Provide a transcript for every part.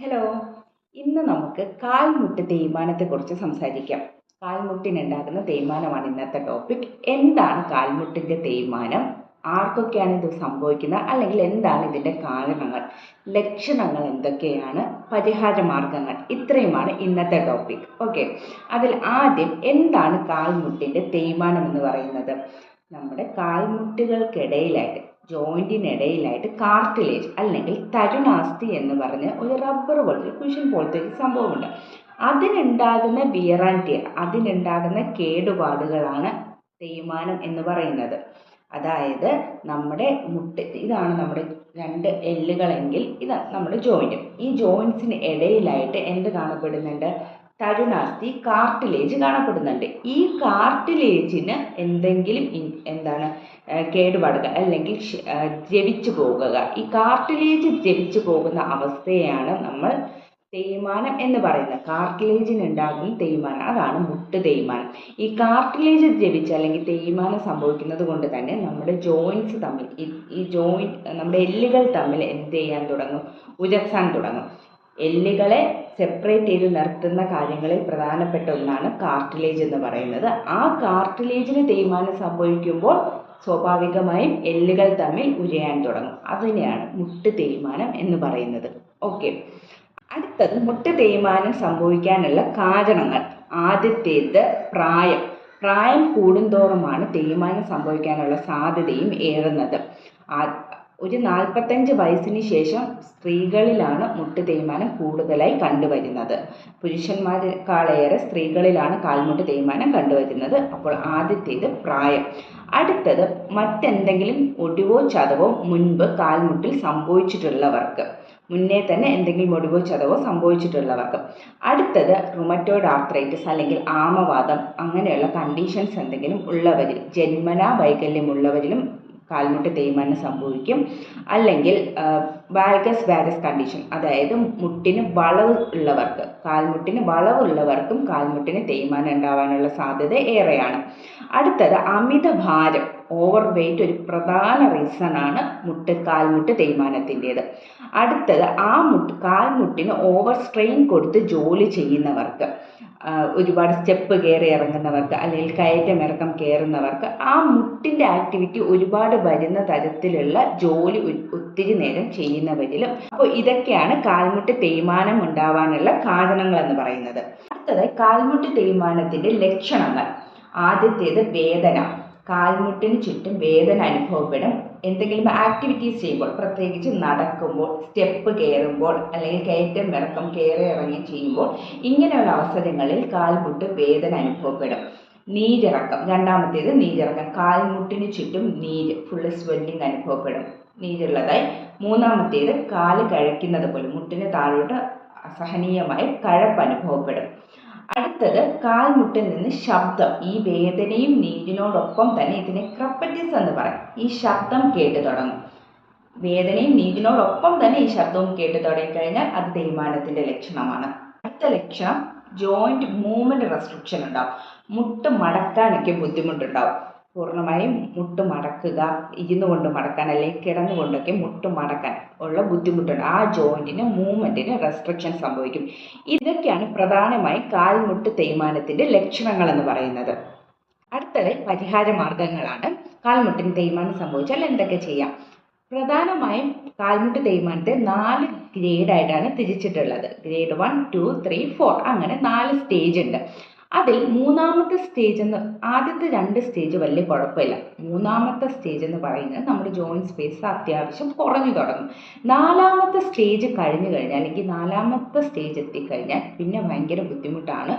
Hello ഇന്ന് നമുക്ക് കാൽമുട്ട് തേയ്മാനത്തെക്കുറിച്ച് സംസാരിക്കാം. കാൽമുട്ടിനുണ്ടാകുന്ന തേയ്മാനമാണ് ഇന്നത്തെ ടോപ്പിക് എന്താണ് കാൽമുട്ടിന്റെ തേയ്മാനം? ആർക്കൊക്കെയാണ് ഇത് സംഭവിക്കുന്നത്? അല്ലെങ്കിൽ എന്താണ് ഇതിന്റെ കാരണങ്ങൾ? ലക്ഷണങ്ങൾ എന്തൊക്കെയാണ്? പരിഹാര മാർഗങ്ങൾ. ഇത്രയുമാണ് ഇന്നത്തെ ടോപ്പിക് ഓക്കെ അതിൽ ആദ്യം എന്താണ് കാൽമുട്ടിന്റെ തേയ്മാനം എന്ന് പറയുന്നത്? നമ്മുടെ കാൽമുട്ടുകൾക്കിടയിലായിട്ട് ജോയിന്റിനിടയിലായിട്ട് കാർട്ടിലേജ് അല്ലെങ്കിൽ തരുണാസ്തി എന്ന് പറഞ്ഞ് ഒരു റബ്ബർ പോലത്തെ കുഷൻ പോലത്തെ ഒരു സംഭവമുണ്ട്. അതിനുണ്ടാകുന്ന വിയർ ആൻഡ് ടിയർ അതിനുണ്ടാകുന്ന കേടുപാടുകളാണ് തേയ്മാനം എന്ന് പറയുന്നത്. അതായത് നമ്മുടെ മുട്ട് ഇതാണ് നമ്മുടെ രണ്ട് എല്ലുകളെങ്കിൽ ഇത് നമ്മുടെ ജോയിന്റ് ഈ ജോയിൻസിന് ഇടയിലായിട്ട് എന്ത് കാണപ്പെടുന്നുണ്ട്? തരുണാസ്ഥി കാർട്ടിലേജ് കാണപ്പെടുന്നുണ്ട്. ഈ കാർട്ടിലേജിന് എന്തെങ്കിലും എന്താണ് കേടുപാടുക അല്ലെങ്കിൽ ദ്രവിച്ചു പോകുക. ഈ കാർട്ടിലേജ് ദ്രവിച്ചു പോകുന്ന അവസ്ഥയാണ് നമ്മൾ തേയ്മാനം എന്ന് പറയുന്നത്. കാർട്ടിലേജിന് ഉണ്ടാകുന്ന തേയ്മാനം. അതാണ് മുട്ട് തേയ്മാനം. ഈ കാർട്ടിലേജ് ദ്രവിച്ച് അല്ലെങ്കിൽ തേയ്മാനം സംഭവിക്കുന്നത് കൊണ്ട് തന്നെ നമ്മുടെ ജോയിൻസ് തമ്മിൽ ഈ ജോയിന്റ് നമ്മുടെ എല്ലുകൾ തമ്മിൽ എന്ത് ചെയ്യാൻ തുടങ്ങും? ഉരസാൻ തുടങ്ങും. എല്ലുകളെ സെപ്പറേറ്റ് ചെയ്ത് നിർത്തുന്ന കാര്യങ്ങളിൽ പ്രധാനപ്പെട്ട ഒന്നാണ് കാർട്ടിലേജ് എന്ന് പറയുന്നത്. ആ കാർട്ടിലേജിന് തേയ്മാനം സംഭവിക്കുമ്പോൾ സ്വാഭാവികമായും എല്ലുകൾ തമ്മിൽ ഉരയാൻ തുടങ്ങും. അതിനെയാണ് മുട്ട് തേയ്മാനം എന്ന് പറയുന്നത്. ഓക്കെ അടുത്തത് മുട്ട് തേയ്മാനം സംഭവിക്കാനുള്ള കാരണങ്ങൾ. ആദ്യത്തേത് പ്രായം. പ്രായം കൂടുന്തോറുമാണ് തേയ്മാനം സംഭവിക്കാനുള്ള സാധ്യതയും ഏറുന്നത്. ഒരു നാൽപ്പത്തഞ്ച് വയസ്സിന് ശേഷം സ്ത്രീകളിലാണ് മുട്ട് തേയ്മാനം കൂടുതലായി കണ്ടുവരുന്നത്. പുരുഷന്മാരെക്കാളേറെ സ്ത്രീകളിലാണ് കാൽമുട്ട് തേയ്മാനം കണ്ടുവരുന്നത്. അപ്പോൾ ആദ്യത്തേത് പ്രായം. അടുത്തത് മറ്റെന്തെങ്കിലും ഒടിവോ ചതവോ മുൻപ് കാൽമുട്ടിൽ സംഭവിച്ചിട്ടുള്ളവർക്ക്. മുന്നേ തന്നെ എന്തെങ്കിലും ഒടിവോ ചതവോ സംഭവിച്ചിട്ടുള്ളവർക്ക്. അടുത്തത് റുമറ്റോയിഡ് ആർത്രൈറ്റിസ് അല്ലെങ്കിൽ ആമവാദം. അങ്ങനെയുള്ള കണ്ടീഷൻസ് എന്തെങ്കിലും ഉള്ളവരിൽ ജന്മനാ വൈകല്യമുള്ളവരിലും കാൽമുട്ട് തേയ്മാനം സംഭവിക്കും. അല്ലെങ്കിൽ വാൽഗസ് വാരസ് കണ്ടീഷൻ അതായത് മുട്ടിന് വളവ് ഉള്ളവർക്ക് കാൽമുട്ടിന് വളവുള്ളവർക്കും കാൽമുട്ടിന് തേയ്മാനം ഉണ്ടാവാനുള്ള സാധ്യത ഏറെയാണ്. അടുത്തത് അമിത ഭാരം. ഓവർ വെയിറ്റ് ഒരു പ്രധാന റീസൺ ആണ് മുട്ട് കാൽമുട്ട് തേയ്മാനത്തിന്റേത്. അടുത്തത് ആ മുട്ട് കാൽമുട്ടിന് ഓവർ സ്ട്രെയിൻ കൊടുത്ത് ജോലി ചെയ്യുന്നവർക്ക് ഒരുപാട് സ്റ്റെപ്പ് കയറി ഇറങ്ങുന്നവർക്ക് അല്ലെങ്കിൽ കയറ്റം ഇറക്കം കയറുന്നവർക്ക് ആ മുട്ടിന്റെ ആക്ടിവിറ്റി ഒരുപാട് വരുന്ന തരത്തിലുള്ള ജോലി ഒത്തിരി നേരം ചെയ്യുന്നവരിലും. അപ്പോൾ ഇതൊക്കെയാണ് കാൽമുട്ട് തേയ്മാനം ഉണ്ടാവാനുള്ള കാരണങ്ങൾ എന്ന് പറയുന്നത്. അടുത്തത് കാൽമുട്ട് തേയ്മാനത്തിന്റെ ലക്ഷണങ്ങൾ. ആദ്യത്തേത് വേദന. കാൽമുട്ടിന് ചുറ്റും വേദന അനുഭവപ്പെടും. എന്തെങ്കിലും ആക്ടിവിറ്റീസ് ചെയ്യുമ്പോൾ പ്രത്യേകിച്ച് നടക്കുമ്പോൾ സ്റ്റെപ്പ് കയറുമ്പോൾ അല്ലെങ്കിൽ കയറ്റം ഇറക്കം കയറി ഇറങ്ങി ചെയ്യുമ്പോൾ ഇങ്ങനെയുള്ള അവസരങ്ങളിൽ കാൽമുട്ട് വേദന അനുഭവപ്പെടും. നീരിറക്കം രണ്ടാമത്തേത് നീരിറക്കം. കാൽമുട്ടിന് ചുറ്റും നീര് ഫുള്ള് സ്വെല്ലിംഗ് അനുഭവപ്പെടും. നീരുള്ളതായി. മൂന്നാമത്തേത് കാൽ കഴയ്ക്കുന്നത് പോലെ മുട്ടിന് താഴോട്ട് അസഹനീയമായി കഴപ്പ് അനുഭവപ്പെടും. അടുത്തത് കാൽമുട്ടിൽ നിന്ന് ശബ്ദം. ഈ വേദനയും നീരിനോടൊപ്പം തന്നെ ഇതിനെ ക്രപ്പറ്റിസ് എന്ന് പറയും. ഈ ശബ്ദം കേട്ട് തുടങ്ങും. വേദനയും നീരിനോടൊപ്പം തന്നെ ഈ ശബ്ദവും കേട്ട് തുടങ്ങിക്കഴിഞ്ഞാൽ അത് തേയ്മാനത്തിന്റെ ലക്ഷണമാണ്. അടുത്ത ലക്ഷണം ജോയിന്റ് മൂവ്മെന്റ് റെസ്ട്രിക്ഷൻ ഉണ്ടാവും. മുട്ട് മടക്കാനൊക്കെ ബുദ്ധിമുട്ടുണ്ടാവും. പൂർണമായും മുട്ട് മടക്കുക ഇരുന്നു കൊണ്ട് മടക്കാൻ അല്ലെങ്കിൽ കിടന്നുകൊണ്ടൊക്കെ മുട്ട് മടക്കാൻ ഉള്ള ബുദ്ധിമുട്ടുണ്ട്. ആ ജോയിന്റിന് മൂവ്മെന്റിന് റെസ്ട്രിക്ഷൻ സംഭവിക്കും. ഇതൊക്കെയാണ് പ്രധാനമായും കാൽമുട്ട് തേയ്മാനത്തിന്റെ ലക്ഷണങ്ങൾ എന്ന് പറയുന്നത്. അടുത്തത് പരിഹാര മാർഗങ്ങളാണ് കാൽമുട്ടിന് തേയ്മാനം സംഭവിച്ചാൽ എന്തൊക്കെ ചെയ്യാം? പ്രധാനമായും കാൽമുട്ട് തേയ്മാനത്തെ നാല് ഗ്രേഡായിട്ടാണ് തിരിച്ചിട്ടുള്ളത്. Grade one two three four. അങ്ങനെ നാല് സ്റ്റേജ് ഉണ്ട്. അതിൽ മൂന്നാമത്തെ സ്റ്റേജ് എന്ന് ആദ്യത്തെ രണ്ട് സ്റ്റേജ് വലിയ കുഴപ്പമില്ല. മൂന്നാമത്തെ സ്റ്റേജ് എന്ന് പറയുന്നത് നമ്മുടെ ജോയിന്റ് സ്പേസ് അത്യാവശ്യം കുറഞ്ഞു തുടങ്ങും. നാലാമത്തെ സ്റ്റേജ് കഴിഞ്ഞു കഴിഞ്ഞാൽ അല്ലെങ്കിൽ നാലാമത്തെ സ്റ്റേജ് എത്തിക്കഴിഞ്ഞാൽ പിന്നെ ഭയങ്കര ബുദ്ധിമുട്ടാണ്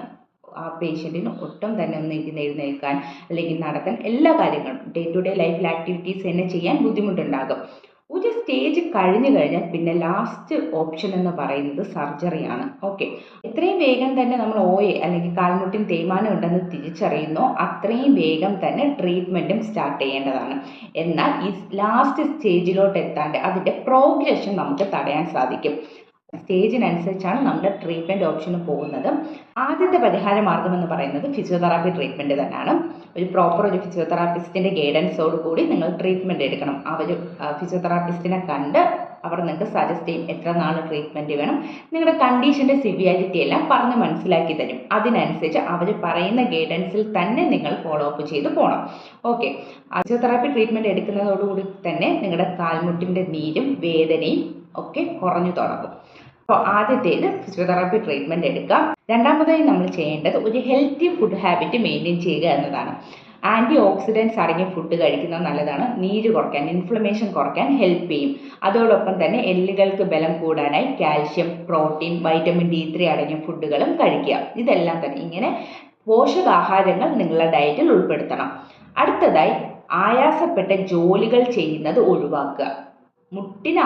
ആ പേഷ്യന്റിന് ഒട്ടും തന്നെ ഒന്ന് എഴുന്നേൽക്കാൻ അല്ലെങ്കിൽ നടക്കാൻ എല്ലാ കാര്യങ്ങളും ഡേ ടു ഡേ ലൈഫിൽ ആക്ടിവിറ്റീസ് തന്നെ ചെയ്യാൻ ബുദ്ധിമുട്ടുണ്ടാകും. ഒരു സ്റ്റേജ് കഴിഞ്ഞു കഴിഞ്ഞാൽ പിന്നെ ലാസ്റ്റ് ഓപ്ഷൻ എന്ന് പറയുന്നത് സർജറിയാണ് ഓക്കെ എത്രയും വേഗം തന്നെ നമ്മൾ ഓയെ അല്ലെങ്കിൽ കാൽമുട്ടിന് തേയ്മാനം ഉണ്ടെന്ന് തിരിച്ചറിയുന്നു അത്രയും വേഗം തന്നെ ട്രീറ്റ്മെന്റും സ്റ്റാർട്ട് ചെയ്യേണ്ടതാണ്. എന്നാൽ ഈ ലാസ്റ്റ് സ്റ്റേജിലോട്ട് എത്താണ്ട് അതിന്റെ പ്രോഗ്രഷൻ നമുക്ക് തടയാൻ സാധിക്കും. സ്റ്റേജിനനുസരിച്ചാണ് നമ്മുടെ ട്രീറ്റ്മെന്റ് ഓപ്ഷന് പോകുന്നത്. ആദ്യത്തെ പരിഹാര മാർഗം എന്ന് പറയുന്നത് ഫിസിയോതെറാപ്പി ട്രീറ്റ്മെന്റ് തന്നെയാണ്. ഒരു പ്രോപ്പർ ഒരു ഫിസിയോതെറാപ്പിസ്റ്റിന്റെ ഗൈഡൻസോട് കൂടി നിങ്ങൾ ട്രീറ്റ്മെന്റ് എടുക്കണം. അവർ ഫിസിയോതെറാപ്പിസ്റ്റിനെ കണ്ട് അവർ നിങ്ങൾക്ക് സജസ്റ്റ് ചെയ്യും എത്ര നാൾ ട്രീറ്റ്മെന്റ് വേണം. നിങ്ങളുടെ കണ്ടീഷന്റെ സിവിയാരിറ്റി എല്ലാം പറഞ്ഞ് മനസ്സിലാക്കി തരും. അതിനനുസരിച്ച് അവർ പറയുന്ന ഗൈഡൻസിൽ തന്നെ നിങ്ങൾ ഫോളോ അപ്പ് ചെയ്ത് പോകണം ഓക്കെ ഫിസിയോതെറാപ്പി ട്രീറ്റ്മെന്റ് എടുക്കുന്നതോടുകൂടി തന്നെ നിങ്ങളുടെ കാൽമുട്ടിന്റെ നീരും വേദനയും ഒക്കെ കുറഞ്ഞു തുടങ്ങും. അപ്പോൾ ആദ്യത്തേത് ഫിസിയോതെറാപ്പി ട്രീറ്റ്മെന്റ് എടുക്കാം. രണ്ടാമതായി നമ്മൾ ചെയ്യേണ്ടത് ഒരു ഹെൽത്തി ഫുഡ് ഹാബിറ്റ് മെയിന്റെയിൻ ചെയ്യുക എന്നതാണ്. ആന്റി ഓക്സിഡൻസ് അടങ്ങിയ ഫുഡ് കഴിക്കുന്നത് നല്ലതാണ്. നീര് കുറയ്ക്കാൻ ഇൻഫ്ലമേഷൻ കുറയ്ക്കാൻ ഹെൽപ്പ് ചെയ്യും. അതോടൊപ്പം തന്നെ എല്ലുകൾക്ക് ബലം കൂടാനായി calcium protein vitamin D three അടങ്ങിയ ഫുഡുകളും കഴിക്കുക. ഇതെല്ലാം തന്നെ ഇങ്ങനെ പോഷകാഹാരങ്ങൾ നിങ്ങളുടെ ഡയറ്റിൽ ഉൾപ്പെടുത്തണം. അടുത്തതായി ആയാസപ്പെട്ട ജോലികൾ ചെയ്യുന്നത് ഒഴിവാക്കുക. മുട്ടിന്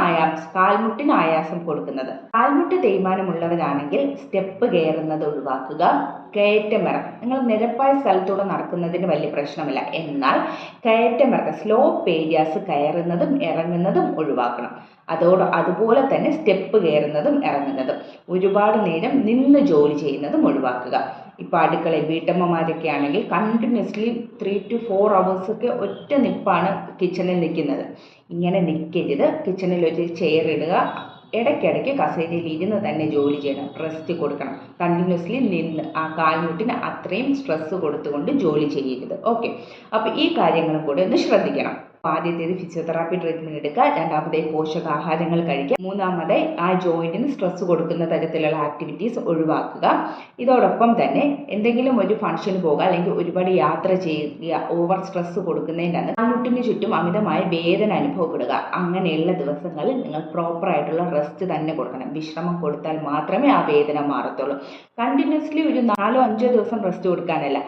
കാൽമുട്ടിനായാസം കൊടുക്കുന്നത്. കാൽമുട്ട് തേയ്മാനമുള്ളവരാണെങ്കിൽ സ്റ്റെപ്പ് കയറുന്നത് ഒഴിവാക്കുക. കയറ്റമിറക്കം. നിങ്ങൾ നിരപ്പായ സ്ഥലത്തൂടെ നടക്കുന്നതിന് വലിയ പ്രശ്നമില്ല. എന്നാൽ കയറ്റമിറക്കം സ്ലോപ്പ് ഏരിയാസ് കയറുന്നതും ഇറങ്ങുന്നതും ഒഴിവാക്കണം. അതോട് അതുപോലെ തന്നെ സ്റ്റെപ്പ് കയറുന്നതും ഇറങ്ങുന്നതും. ഒരുപാട് നേരം നിന്ന് ജോലി ചെയ്യുന്നതും ഒഴിവാക്കുക. ഇപ്പോൾ അടുക്കളയിൽ വീട്ടമ്മമാരൊക്കെ ആണെങ്കിൽ കണ്ടിന്യൂസ്ലി ത്രീ ടു ഫോർ അവേഴ്സൊക്കെ ഒറ്റ നിപ്പാണ് കിച്ചണിൽ നിൽക്കുന്നത് ഇങ്ങനെ നിൽക്കരുത് കിച്ചണിൽ ഒരു ചെയർ ഇടുക. ഇടയ്ക്കിടയ്ക്ക് കസേരയിൽ ഇരുന്ന് തന്നെ ജോലി ചെയ്യണം. റെസ്റ്റ് കൊടുക്കണം. കണ്ടിന്യൂസ്ലി നിന്ന് ആ കാൽമുട്ടിന് അത്രയും സ്ട്രെസ് കൊടുത്തുകൊണ്ട് ജോലി ചെയ്യരുത്. ഓക്കെ അപ്പോൾ ഈ കാര്യങ്ങളും കൂടെ ഒന്ന് ശ്രദ്ധിക്കണം. ആദ്യത്തേത് ഫിസിയോതെറാപ്പി ട്രീറ്റ്മെന്റ് എടുക്കുക രണ്ടാമതായി പോഷകാഹാരങ്ങൾ കഴിക്കുക. മൂന്നാമതായി ആ ജോയിന്റിന് സ്ട്രെസ് കൊടുക്കുന്ന തരത്തിലുള്ള ആക്ടിവിറ്റീസ് ഒഴിവാക്കുക. ഇതോടൊപ്പം തന്നെ എന്തെങ്കിലും ഒരു ഫംഗ്ഷന് പോകുക അല്ലെങ്കിൽ ഒരുപാട് യാത്ര ചെയ്യുക ഓവർ സ്ട്രെസ് കൊടുക്കുന്നതിനാണ് കണ്ണുട്ടിന് ചുറ്റും അമിതമായ വേദന അനുഭവപ്പെടുക. അങ്ങനെയുള്ള ദിവസങ്ങളിൽ നിങ്ങൾ പ്രോപ്പർ ആയിട്ടുള്ള റെസ്റ്റ് തന്നെ കൊടുക്കണം. വിശ്രമം കൊടുത്താൽ മാത്രമേ ആ വേദന മാറത്തുള്ളൂ. കണ്ടിന്യൂസ്ലി ഒരു നാലോ അഞ്ചോ ദിവസം റെസ്റ്റ് കൊടുക്കാനല്ല.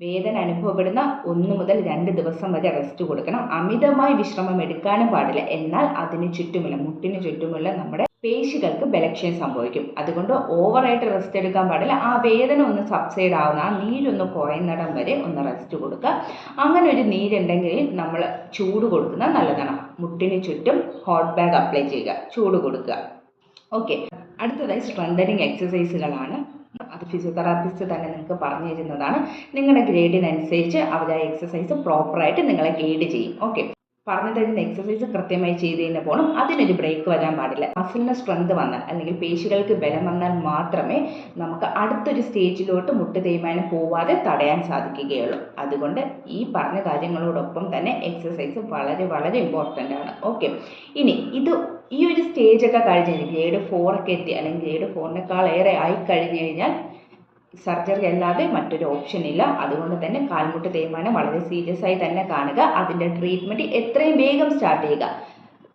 വേദന അനുഭവപ്പെടുന്ന ഒന്ന് മുതൽ രണ്ട് ദിവസം വരെ റെസ്റ്റ് കൊടുക്കണം. അമിതമായി വിശ്രമം എടുക്കാനും പാടില്ല. എന്നാൽ അതിന് ചുറ്റുമുള്ള മുട്ടിന് ചുറ്റുമുള്ള നമ്മുടെ പേശികൾക്ക് ബലക്ഷയം സംഭവിക്കും. അതുകൊണ്ട് ഓവറായിട്ട് റെസ്റ്റ് എടുക്കാൻ പാടില്ല. ആ വേദന ഒന്ന് സബ്സൈഡ് ആവുന്ന ആ നീരൊന്ന് കുറയുന്നിടം വരെ ഒന്ന് റെസ്റ്റ് കൊടുക്കുക. അങ്ങനെ ഒരു നീരുണ്ടെങ്കിൽ നമ്മൾ ചൂട് കൊടുക്കുന്ന നല്ലതാണ്. മുട്ടിന് ചുറ്റും ഹോട്ട് ബാഗ് അപ്ലൈ ചെയ്യുക. ചൂട് കൊടുക്കുക. ഓക്കെ അടുത്തതായി സ്ട്രെങ്തനിങ് എക്സസൈസുകളാണ് അത് ഫിസിയോതെറാപ്പിസ്റ്റ് തന്നെ നിങ്ങൾക്ക് പറഞ്ഞു തരുന്നതാണ് നിങ്ങളുടെ ഗ്രേഡിനനുസരിച്ച് അവർ ആ എക്സസൈസ് പ്രോപ്പറായിട്ട് നിങ്ങളെ ഗൈഡ് ചെയ്യും. ഓക്കെ പറഞ്ഞു തരുന്ന എക്സസൈസ് കൃത്യമായി ചെയ്ത് തന്നെ പോകണം അതിനൊരു ബ്രേക്ക് വരാൻ പാടില്ല. മസിലിന് സ്ട്രെങ്ത് വന്നാൽ അല്ലെങ്കിൽ പേശികൾക്ക് ബലം വന്നാൽ മാത്രമേ നമുക്ക് അടുത്തൊരു സ്റ്റേജിലോട്ട് മുട്ട് തേയ്മാനം പോവാതെ തടയാൻ സാധിക്കുകയുള്ളൂ. അതുകൊണ്ട് ഈ പറഞ്ഞ കാര്യങ്ങളോടൊപ്പം തന്നെ എക്സസൈസ് വളരെ വളരെ ഇമ്പോർട്ടന്റ് ആണ്. ഓക്കെ ഇനി ഇത് ഈ ഒരു സ്റ്റേജൊക്കെ കഴിഞ്ഞ് ഗ്രേഡ് ഫോറൊക്കെ എത്തി. അല്ലെങ്കിൽ ഗ്രേഡ് ഫോറിനേക്കാൾ ഏറെ ആയി കഴിഞ്ഞ് കഴിഞ്ഞാൽ സർജറി അല്ലാതെ മറ്റൊരു ഓപ്ഷൻ ഇല്ല. അതുകൊണ്ട് തന്നെ കാൽമുട്ട് തേയ്മാനം വളരെ സീരിയസ് ആയി തന്നെ കാണുക. അതിന്റെ ട്രീറ്റ്മെന്റ് എത്രയും വേഗം സ്റ്റാർട്ട് ചെയ്യുക.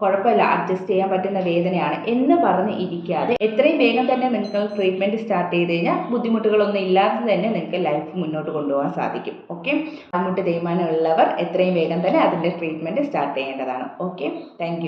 കുഴപ്പമില്ല. അഡ്ജസ്റ്റ് ചെയ്യാൻ പറ്റുന്ന വേദനയാണ് എന്ന് പറഞ്ഞ് ഇരിക്കാതെ എത്രയും വേഗം തന്നെ നിങ്ങൾ ട്രീറ്റ്മെന്റ് സ്റ്റാർട്ട് ചെയ്ത് കഴിഞ്ഞാൽ ബുദ്ധിമുട്ടുകളൊന്നും ഇല്ലാതെ തന്നെ നിങ്ങൾക്ക് ലൈഫ് മുന്നോട്ട് കൊണ്ടുപോകാൻ സാധിക്കും. ഓക്കെ കാൽമുട്ട് തേയ്മാനം ഉള്ളവർ എത്രയും വേഗം തന്നെ അതിന്റെ ട്രീറ്റ്മെന്റ് സ്റ്റാർട്ട് ചെയ്യേണ്ടതാണ്. Okay thank